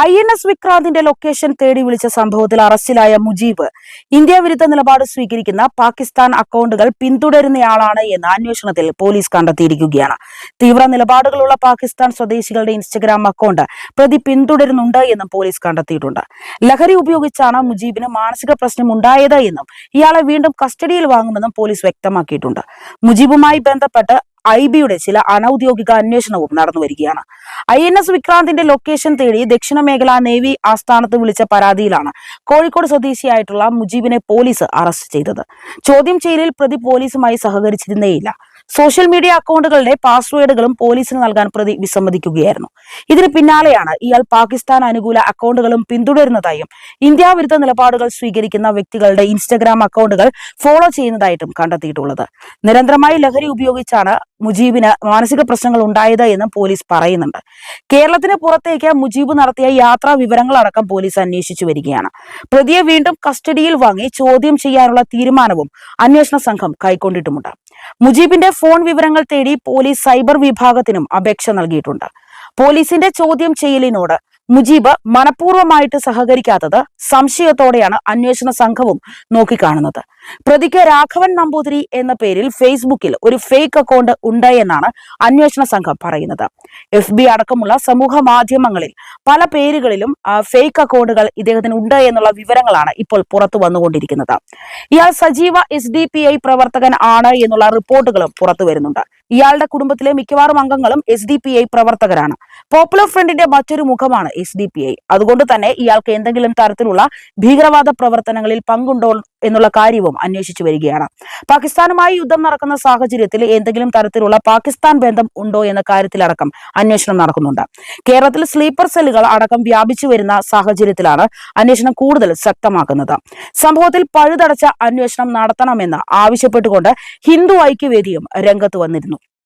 I N S വിക്രാന്തിന്റെ location തേടി വിളിച്ച സംഭവത്തിൽ അറസ്റ്റിലായ മുജീബ്. ഇന്ത്യ വിരുദ്ധ നിലപാട് സ്വീകരിക്കുന്ന പാകിസ്ഥാൻ അക്കൗണ്ടുകൾ പിന്തുടരുന്നയാളാണ് എന്ന് അന്വേഷണത്തിൽ പോലീസ് കണ്ടെത്തിയിരിക്കുകയാണ്. തീവ്ര നിലപാടുകളുള്ള പാകിസ്ഥാൻ സ്വദേശികളുടെ ഇൻസ്റ്റഗ്രാം അക്കൗണ്ട് പ്രതി പിന്തുടരുന്നുണ്ട് എന്നും പോലീസ് കണ്ടെത്തിയിട്ടുണ്ട്. ലഹരി ഉപയോഗിച്ചാണ് മുജീബിന് മാനസിക പ്രശ്നം ഉണ്ടായത് എന്നും ഇയാളെ വീണ്ടും കസ്റ്റഡിയിൽ വാങ്ങുമെന്നും പോലീസ് വ്യക്തമാക്കിയിട്ടുണ്ട്. മുജീബുമായി ബന്ധപ്പെട്ട് ഐ ബിയുടെ ചില അനൌദ്യോഗിക അന്വേഷണവും നടന്നു വരികയാണ്. ഐ എൻ എസ് വിക്രാന്തിന്റെ ലൊക്കേഷൻ തേടി ദക്ഷിണ മേഖല നേവി ആസ്ഥാനത്ത് വിളിച്ച പരാതിയിലാണ് കോഴിക്കോട് സ്വദേശിയായിട്ടുള്ള മുജീബിനെ പോലീസ് അറസ്റ്റ് ചെയ്തത്. ചോദ്യം ചെയ്യലിൽ പ്രതി പോലീസുമായി സഹകരിച്ചിരുന്നേയില്ല. സോഷ്യൽ മീഡിയ അക്കൗണ്ടുകളുടെ പാസ്വേഡുകളും പോലീസിന് നൽകാൻ പ്രതി വിസമ്മതിക്കുകയായിരുന്നു. ഇതിന് പിന്നാലെയാണ് ഇയാൾ പാകിസ്ഥാൻ അനുകൂല അക്കൗണ്ടുകളും പിന്തുടരുന്നതായും ഇന്ത്യ വിരുദ്ധ നിലപാടുകൾ സ്വീകരിക്കുന്ന വ്യക്തികളുടെ ഇൻസ്റ്റഗ്രാം അക്കൗണ്ടുകൾ ഫോളോ ചെയ്യുന്നതായിട്ടും കണ്ടെത്തിയിട്ടുള്ളത്. നിരന്തരമായി ലഹരി ഉപയോഗിച്ചാണ് മുജീബിന് മാനസിക പ്രശ്നങ്ങൾ ഉണ്ടായത് എന്നും പോലീസ് പറയുന്നുണ്ട്. കേരളത്തിന് പുറത്തേക്ക് മുജീബ് നടത്തിയ യാത്രാ വിവരങ്ങളടക്കം പോലീസ് അന്വേഷിച്ചു വരികയാണ്. പ്രതിയെ വീണ്ടും കസ്റ്റഡിയിൽ വാങ്ങി ചോദ്യം ചെയ്യാനുള്ള തീരുമാനവും അന്വേഷണ സംഘം കൈക്കൊണ്ടിട്ടുമുണ്ട്. മുജീബിന്റെ ഫോൺ വിവരങ്ങൾ തേടി പോലീസ് സൈബർ വിഭാഗത്തിനും അപേക്ഷ നൽകിയിട്ടുണ്ട്. പോലീസിന്റെ ചോദ്യം ചെയ്യലിനോട് മുജീബ് മനഃപൂർവമായിട്ട് സഹകരിക്കാത്തത് സംശയത്തോടെയാണ് അന്വേഷണ സംഘവും നോക്കിക്കാണുന്നത്. പ്രതിക്ക് രാഘവൻ നമ്പൂതിരി എന്ന പേരിൽ ഫേസ്ബുക്കിൽ ഒരു ഫേക്ക് അക്കൗണ്ട് ഉണ്ട് എന്നാണ് അന്വേഷണ സംഘം പറയുന്നത്. എഫ് ബി അടക്കമുള്ള സമൂഹ മാധ്യമങ്ങളിൽ പല പേരുകളിലും ഫേക്ക് അക്കൗണ്ടുകൾ ഇദ്ദേഹത്തിന് ഉണ്ട് എന്നുള്ള വിവരങ്ങളാണ് ഇപ്പോൾ പുറത്തു വന്നുകൊണ്ടിരിക്കുന്നത്. ഇയാൾ സജീവ എസ് ഡി പി ഐ പ്രവർത്തകൻ ആണ് എന്നുള്ള റിപ്പോർട്ടുകളും പുറത്തു വരുന്നുണ്ട്. ഇയാളുടെ കുടുംബത്തിലെ മിക്കവാറും അംഗങ്ങളും എസ് ഡി പി ഐ പ്രവർത്തകരാണ്. പോപ്പുലർ ഫ്രണ്ടിന്റെ മറ്റൊരു മുഖമാണ് എസ് ഡി പി ഐ അതുകൊണ്ട് തന്നെ ഇയാൾക്ക് എന്തെങ്കിലും തരത്തിലുള്ള ഭീകരവാദ പ്രവർത്തനങ്ങളിൽ പങ്കുണ്ടോ എന്നുള്ള കാര്യവും അന്വേഷിച്ചു വരികയാണ്. പാകിസ്ഥാനുമായി യുദ്ധം നടക്കുന്ന സാഹചര്യത്തിൽ എന്തെങ്കിലും തരത്തിലുള്ള പാകിസ്ഥാൻ ബന്ധം ഉണ്ടോ എന്ന കാര്യത്തിലടക്കം അന്വേഷണം നടക്കുന്നുണ്ട്. കേരളത്തിൽ സ്ലീപ്പർ സെല്ലുകൾ അടക്കം വ്യാപിച്ചു വരുന്ന സാഹചര്യത്തിലാണ് അന്വേഷണം കൂടുതൽ ശക്തമാക്കുന്നത്. സംഭവത്തിൽ പഴുതടച്ച അന്വേഷണം നടത്തണമെന്ന് ആവശ്യപ്പെട്ടുകൊണ്ട് ഹിന്ദു ഐക്യവേദിയും രംഗത്ത് വന്നിരുന്നു.